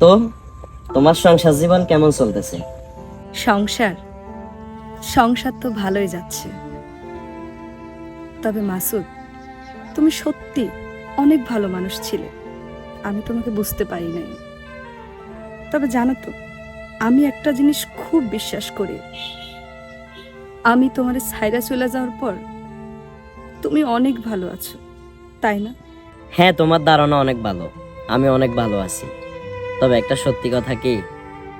তো তোমার সংসার জীবন কেমন চলতেছে? সংসার? সংসার তো ভালোই যাচ্ছে। তবে মাসুদ তুমি সত্যি অনেক ভালো মানুষ ছিলে। আমি তোমাকে বুঝতে পারি নাই। তবে জানো তো আমি একটা জিনিস খুব বিশ্বাস করি। আমি তোমার সাইরা চলে যাওয়ার পর তুমি অনেক ভালো আছো তাই না? হ্যাঁ তোমার ধারণা অনেক ভালো। আমি অনেক ভালো আছি। তবে একটা সত্যি কথা কি?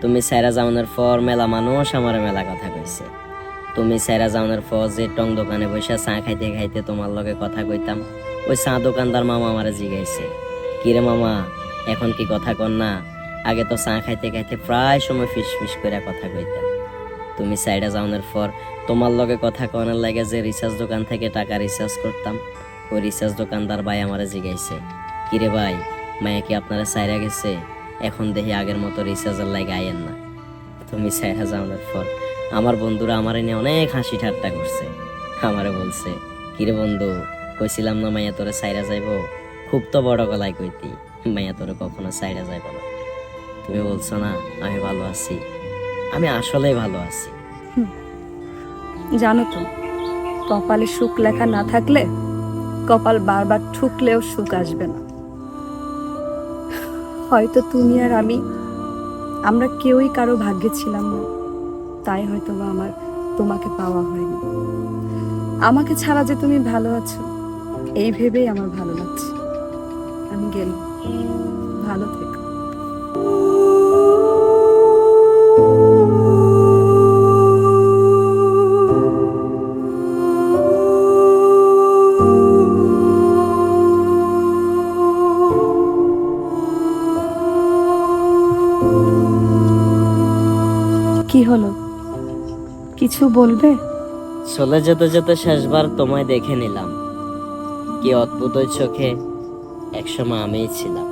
তুমি সাইরা জামানের পর মেলা মানুষ আমার মেলা কথা কইছে। তুমি সাইরা জামানের পর যে টং দোকানে বসে চা খাইতে খাইতে তোমার লগে কথা কইতাম, ওই চা দোকানদার মামা আমারে জিগাইছে। কিরে মামা, এখন কি কথা কর না? আগে তো চা খাইতে খাইতে প্রায় সময় ফিস ফিস করে কথা কইতাম। তুমি সাইডা জামানের পর তোমার লগে কথা কনের লাগে যে রিচার্জ দোকান থেকে টাকা রিচার্জ করতাম, ওই রিচার্জ দোকানদার ভাই আমারে জিগাইছে। কিরে ভাই, মায়া কি আপনারা সাইরা গেছে? এখন দেখি আগের মতো রিচার্জের লাগে আইয়েন না। তুমি সাইরা যাওয়ার পর আমার বন্ধুরা আমার এনে অনেক হাসি ঠাট্টা করছে। আমারে বলছে, কিরে বন্ধু, কইছিলাম না মাইয়া তোরে সাইরা যাইবো? খুব তো বড় গলায় কইতি, মাইয়া তোরে কখনো সাইরা যাইব না। তুমি বলছো, না, আমি ভালো আছি। আমি আসলেই ভালো আছি। জানো তো, কপালে সুখ লেখা না থাকলে কপাল বারবার ঠুকলেও সুখ আসবে না। হয়তো তুমি আর আমি, আমরা কেউই কারও ভাগ্যে ছিলাম না। তাই হয়তো বা আমার তোমাকে পাওয়া হয়নি। আমাকে ছাড়া যে তুমি ভালো আছো, এই ভেবেই আমার ভালো লাগছে। আমি গেলাম। ভালো থেকো। কি হলো? কিছু বলবে? চলে যেতে যেতে শেষবার তোমায় দেখে নিলাম, কি অদ্ভুত চোখে একসময় আমিই ছিলাম।